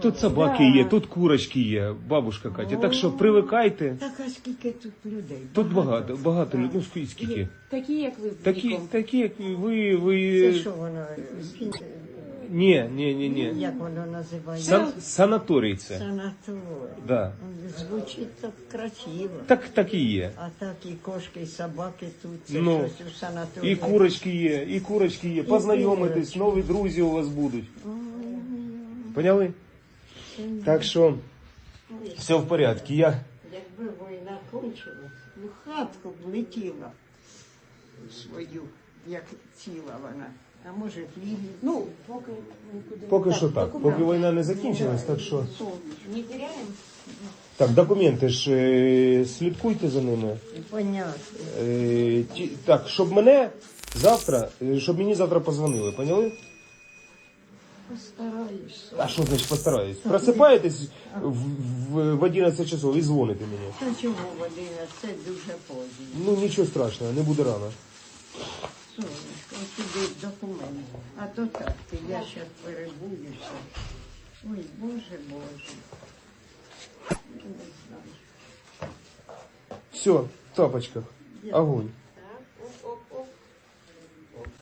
Тут собаки є, тут курочки є, бабушка Катя. Так що привикайте. Так а скільки тут людей? Тут багато, багато людей. Ну скільки- скільки? Такі, як ви Такі, віком. такі, як ви, Це ви. що воно? Ні, ні, ні, ні. Як воно називається? Сан, санаторій це. Санаторій. Да. Звучить так красиво. Так, так і є. А так і кошки, і собаки тут, це Ну, щось у санаторії. І курочки є, і курочки є. Познайомитись, нові друзі у вас будуть. Поняли? Так що все в порядку. Я Якби війна кончилась, ну хатку б летіла свою, як ціла вона. А може хліб. Ну, поки нікуди. поки що так. Поки війна не закінчилась, так що. Не теряємо. Так, документи ж е, слідкуйте за ними. Понятно. Е, ті- так, щоб мене завтра, е, щоб мені завтра позвонили, поняли? Постараюся. А що значить постараюсь? Просипаєтесь в, в, в 11 часов і дзвоните мені. Та чого в 11? Це дуже поздно. Ну нічого страшного, не буде рано. Сонечко, ось сюди документи. А то так, ти я зараз перебуюся. Ой, Боже, Боже. Не знаю. Все, в тапочках. Огонь.